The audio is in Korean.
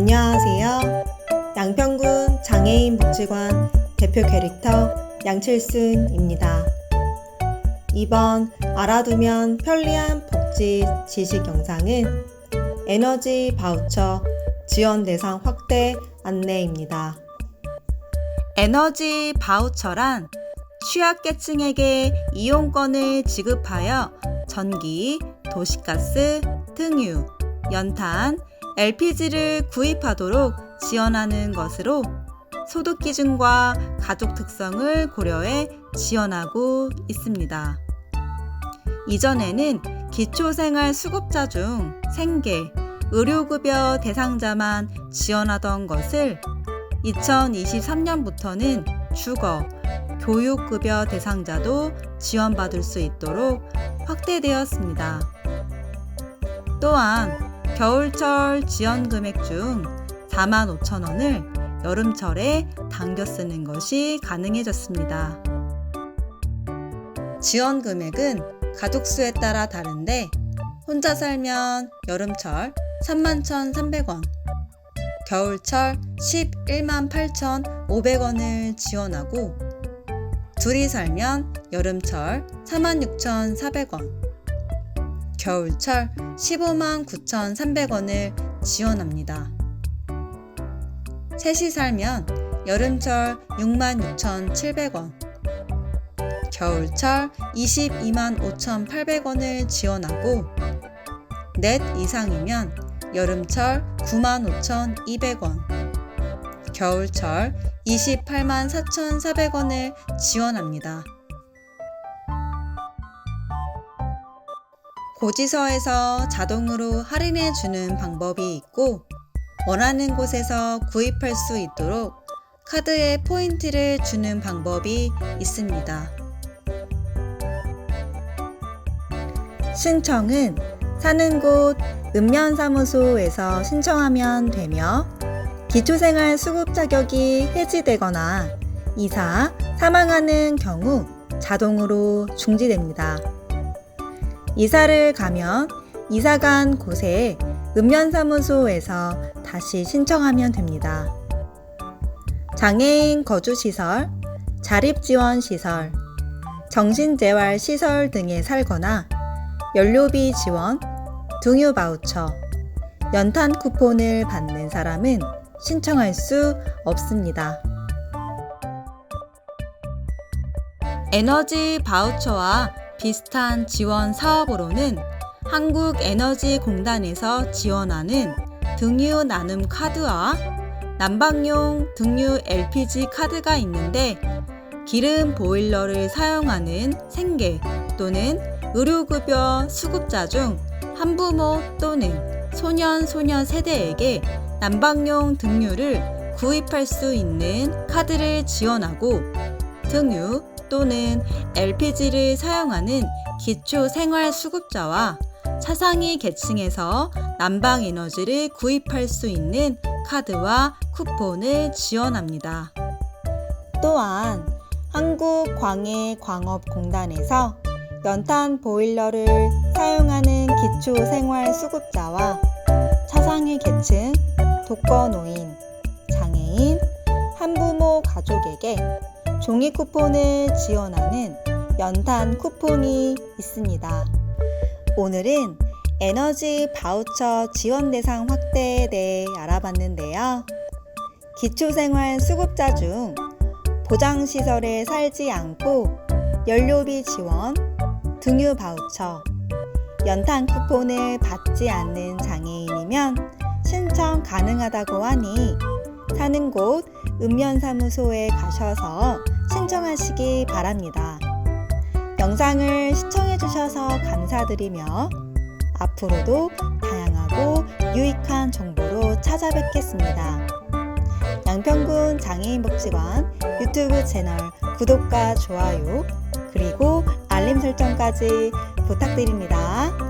안녕하세요. 양평군 장애인 복지관 대표 캐릭터 양칠순입니다. 이번 알아두면 편리한 복지 지식 영상은 에너지 바우처 지원 대상 확대 안내입니다. 에너지 바우처란 취약계층에게 이용권을 지급하여 전기, 도시가스, 등유, 연탄, LPG를 구입하도록 지원하는 것으로 소득 기준과 가족 특성을 고려해 지원하고 있습니다. 이전에는 기초생활 수급자 중 생계, 의료급여 대상자만 지원하던 것을 2023년부터는 주거, 교육급여 대상자도 지원받을 수 있도록 확대되었습니다. 또한 겨울철 지원 금액 중 4만 5천 원을 여름철에 당겨 쓰는 것이 가능해졌습니다. 지원 금액은 가족 수에 따라 다른데 혼자 살면 여름철 3만 1,300원, 겨울철 11만 8,500원을 지원하고 둘이 살면 여름철 46,400원, 겨울철 15만 9,300원을 지원합니다. 셋이 살면 여름철 6만 6,700원, 겨울철 22만 5,800원을 지원하고 넷 이상이면 여름철 9만 5,200원, 겨울철 28만 4,400원을 지원합니다. 고지서에서 자동으로 할인해 주는 방법이 있고 원하는 곳에서 구입할 수 있도록 카드에 포인트를 주는 방법이 있습니다. 신청은 사는 곳 읍면사무소에서 신청하면 되며 기초생활 수급 자격이 해지되거나 이사, 사망하는 경우 자동으로 중지됩니다. 이사를 가면 이사 간 곳에 읍면사무소에서 다시 신청하면 됩니다. 장애인 거주시설, 자립지원시설, 정신재활시설 등에 살거나 연료비 지원, 등유 바우처, 연탄 쿠폰을 받는 사람은 신청할 수 없습니다. 에너지 바우처와 비슷한 지원 사업으로는 한국에너지공단에서 지원하는 등유 나눔 카드와 난방용 등유 LPG 카드가 있는데 기름 보일러를 사용하는 생계 또는 의료급여 수급자 중 한부모 또는 소년 소녀 세대에게 난방용 등유를 구입할 수 있는 카드를 지원하고 등유 또는 LPG를 사용하는 기초 생활 수급자와 차상위 계층에서 난방 에너지를 구입할 수 있는 카드와 쿠폰을 지원합니다. 또한 한국광해광업공단에서 연탄 보일러를 사용하는 기초 생활 수급자와 차상위 계층, 독거노인, 장애인, 한부모 가족에게 종이 쿠폰을 지원하는 연탄 쿠폰이 있습니다. 오늘은 에너지 바우처 지원 대상 확대에 대해 알아봤는데요. 기초생활 수급자 중 보장시설에 살지 않고 연료비 지원, 등유 바우처, 연탄 쿠폰을 받지 않는 장애인이면 신청 가능하다고 하니 사는 곳 읍면사무소에 가셔서 신청하시기 바랍니다. 영상을 시청해주셔서 감사드리며 앞으로도 다양하고 유익한 정보로 찾아뵙겠습니다. 양평군 장애인복지관 유튜브 채널 구독과 좋아요 그리고 알림 설정까지 부탁드립니다.